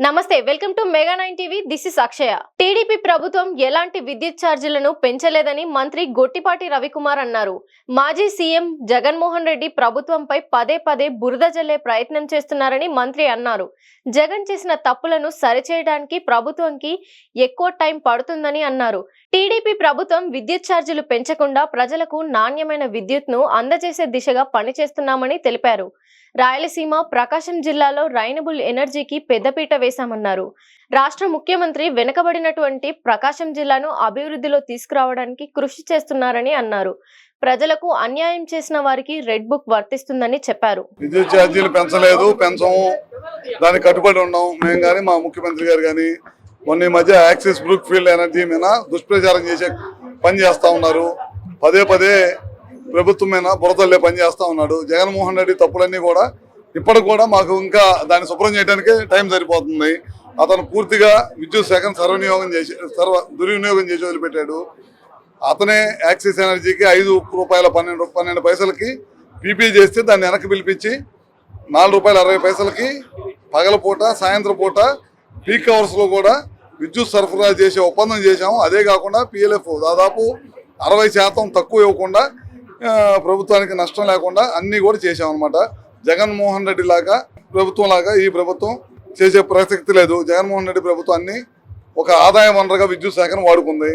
నమస్తే welcome to mega nine TV. This is Akshaya. TDP ప్రభుత్వం ఎలాంటి విద్యుత్ ఛార్జీలను పెంచలేదని మంత్రి గొట్టిపాటి రవికుమార్ అన్నారు. మాజీ సీఎం జగన్మోహన్ రెడ్డి ప్రభుత్వంపై పదే పదే బురద జల్లే ప్రయత్నం చేస్తున్నారని మంత్రి అన్నారు. జగన్ చేసిన తప్పులను సరిచేయడానికి ప్రభుత్వంకి ఎక్కువ టైం పడుతుందని అన్నారు. టీడీపీ ప్రభుత్వం విద్యుత్ ఛార్జీలు పెంచకుండా ప్రజలకు నాణ్యమైన విద్యుత్ను అందజేసే దిశగా పనిచేస్తున్నామని తెలిపారు. రాయలసీమ ప్రకాశం జిల్లాలో రైనబుల్ ఎనర్జీకి పెద్దపీట వేశామన్నారు రాష్ట్ర ముఖ్యమంత్రి వెనుకబడినటువంటి ప్రకాశం జిల్లాను అభివృద్ధిలో తీసుకురావడానికి కృషి చేస్తున్నారని అన్నారు. ప్రజలకు అన్యాయం చేసిన వారికి రెడ్ బుక్ వర్తిస్తుందని చెప్పారు. విద్యుత్ ఛార్జీలు పెంచలేదు పెంచము. దానికి కట్టుబడి ఉన్నాం మేము కానీ మా ముఖ్యమంత్రి గారు కానీ మొన్న ఈ మధ్య యాక్సిస్ బ్రూక్ ఫీల్డ్ ఎనర్జీ మీద దుష్ప్రచారం చేసే పని చేస్తా ఉన్నారు. పదే పదే ప్రభుత్వం మీద బురదల్లే పని చేస్తా ఉన్నాడు. జగన్మోహన్ రెడ్డి తప్పులన్నీ కూడా ఇప్పటికి కూడా మాకు ఇంకా దాన్ని శుభ్రం చేయడానికి టైం సరిపోతుంది. అతను పూర్తిగా విద్యుత్ శాఖను సర్వనియోగం చేసి సర్వ దుర్వినియోగం చేసి వదిలిపెట్టాడు. అతనే యాక్సిస్ ఎనర్జీకి ఐదు రూపాయల పన్నెండు పన్నెండు పైసలకి పీపీ చేస్తే దాన్ని వెనక్కి పిలిపించి నాలుగు రూపాయల అరవై పైసలకి పగలపూట సాయంత్రం పూట పీక్ అవర్స్లో కూడా విద్యుత్ సరఫరా చేసే ఒప్పందం చేశాము. అదే కాకుండా పిఎల్ఎఫ్ దాదాపు అరవై శాతం తక్కువ ఇవ్వకుండా ప్రభుత్వానికి నష్టం లేకుండా అన్నీ కూడా చేశామన్నమాట. జగన్మోహన్ రెడ్డి లాగా ప్రభుత్వం లాగా ఈ ప్రభుత్వం చేసే ప్రసక్తి లేదు. జగన్మోహన్ రెడ్డి ప్రభుత్వాన్ని ఒక ఆదాయ వనరుగా విద్యుత్ శాఖను వాడుకుంది.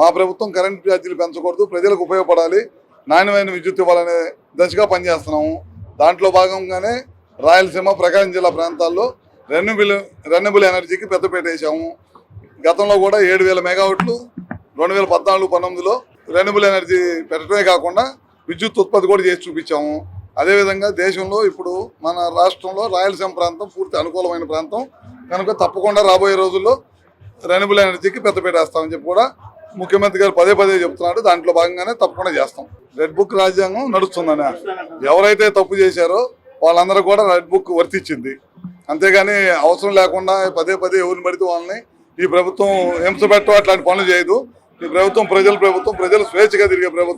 మా ప్రభుత్వం కరెంట్ ఛార్జీలు పెంచకూడదు ప్రజలకు ఉపయోగపడాలి నాణ్యమైన విద్యుత్ ఇవ్వాలనే దశగా పనిచేస్తున్నాము. దాంట్లో భాగంగానే రాయలసీమ ప్రకాశం జిల్లా ప్రాంతాల్లో రెన్యూబుల్ రెన్యూబుల్ ఎనర్జీకి పెద్దపేట వేసాము గతంలో కూడా ఏడు వేల మెగావాట్లు రెండు వేల పద్నాలుగు పంతొమ్మిదిలో రెన్యూబుల్ ఎనర్జీ పెట్టడమే కాకుండా విద్యుత్ ఉత్పత్తి కూడా చేసి చూపించాము. అదేవిధంగా దేశంలో ఇప్పుడు మన రాష్ట్రంలో రాయలసీమ ప్రాంతం పూర్తి అనుకూలమైన ప్రాంతం. కనుక తప్పకుండా రాబోయే రోజుల్లో రెన్యూబుల్ ఎనర్జీకి పెద్దపీట వేస్తామని చెప్పి కూడా ముఖ్యమంత్రి గారు పదే పదే చెప్తున్నాడు దాంట్లో భాగంగానే తప్పకుండా చేస్తాం. రెడ్ బుక్ రాజ్యాంగం నడుస్తుందని. ఎవరైతే తప్పు చేశారో వాళ్ళందరూ కూడా రెడ్ బుక్ వర్తించింది. అంతేగాని అవసరం లేకుండా పదే పదే ఎవరిని పడితే వాళ్ళని ఈ ప్రభుత్వం హింస పెట్టడం అట్లాంటి పనులు చేయదు. ఈ ప్రభుత్వం ప్రజల ప్రభుత్వం ప్రజలు స్వేచ్ఛగా తిరిగే ప్రభుత్వం